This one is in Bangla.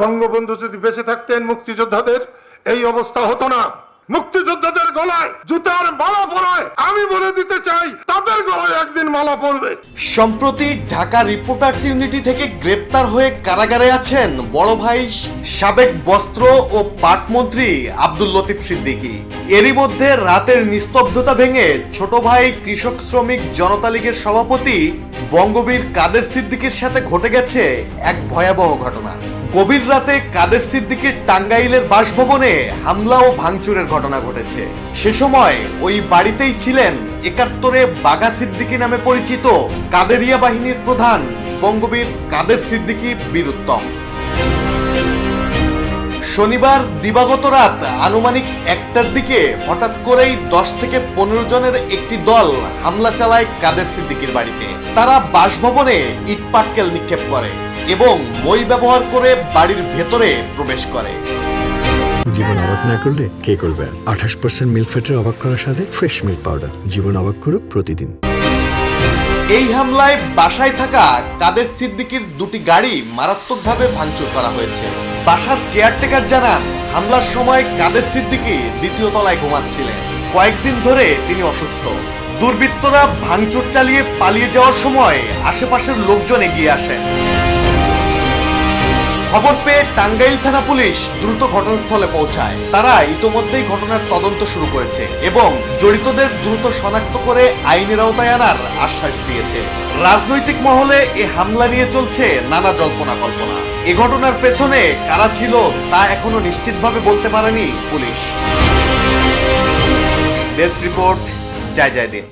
বঙ্গবন্ধু যদি বেঁচে থাকতেন মুক্তিযোদ্ধাদের, এই অবস্থা হতো না। মুক্তিযোদ্ধাদের গলায় জুতার মালা পরায় আমি বলে দিতে চাই, তাদের গলায় একদিন মালা পড়বে সম্প্রতি ঢাকা রিপোর্টার্স ইউনিটি থেকে গ্রেপ্তার হয়ে কারাগারে আছেন বড় ভাই সাবেক বস্ত্র ও পাটমন্ত্রী আব্দুল লতিফ সিদ্দিকী। এরই মধ্যে রাতের নিস্তব্ধতা ভেঙে ছোট ভাই কৃষক শ্রমিক জনতা লীগের সভাপতি বঙ্গবীর কাদের সিদ্দিকীর সাথে ঘটে গেছে এক ভয়াবহ ঘটনা। গভীর রাতে কাদের সিদ্দিকীর টাঙ্গাইলের বাসভবনে হামলা ও ভাঙচুরের ঘটনা ঘটেছে। সে সময় ওই বাড়িতেই ছিলেন একাত্তরে বাগা সিদ্দিকী নামে পরিচিত কাদেরিয়া বাহিনীর প্রধান বঙ্গবীর কাদের সিদ্দিকি বীরুত্তম। শনিবার দিবাগত রাত আনুমানিক একটার দিকে হঠাৎ করেই দশ থেকে পনেরো জনের একটি দল হামলা চালায় কাদের সিদ্দিকির বাড়িতে। তারা বাসভবনে ইট পাটকেল নিক্ষেপ করে। এবং মই ব্যবহার করে বাড়ির ভেতরে প্রবেশ করে। জীবন অবাক না করলে কে করবে? আঠাশ পার্সেন্ট মিল্ক ফ্যাটের অবাক করার সাথে ফ্রেশ মিল্ক পাউডার জীবন অবাক করুক প্রতিদিন। এই হামলায় বাসায় থাকা কাদের সিদ্দিকীর দুটি গাড়ি মারাত্মকভাবে ভাঙচুর করা হয়েছে। বাসার কেয়ারটেকার জানান হামলার সময় কাদের সিদ্দিকি দ্বিতীয় তলায় ঘুমাচ্ছিলেন। কয়েকদিন ধরে তিনি অসুস্থ। দুর্বৃত্তরা ভাঙচুর চালিয়ে পালিয়ে যাওয়ার সময় আশেপাশের লোকজন এগিয়ে আসেন। খবর পেয়ে টাঙ্গাইল থানা পুলিশ দ্রুত ঘটনাস্থলে পৌঁছায়। তারা ইতোমধ্যেই ঘটনার তদন্ত শুরু করেছে এবং জড়িতদের দ্রুত শনাক্ত করে আইনের আওতায় আনার আশ্বাস দিয়েছে। রাজনৈতিক মহলে এ হামলা নিয়ে চলছে নানা জল্পনা কল্পনা। এ ঘটনার পেছনে কারা ছিল তা এখনও নিশ্চিতভাবে বলতে পারেনি police. Desk report, Jai Jai Din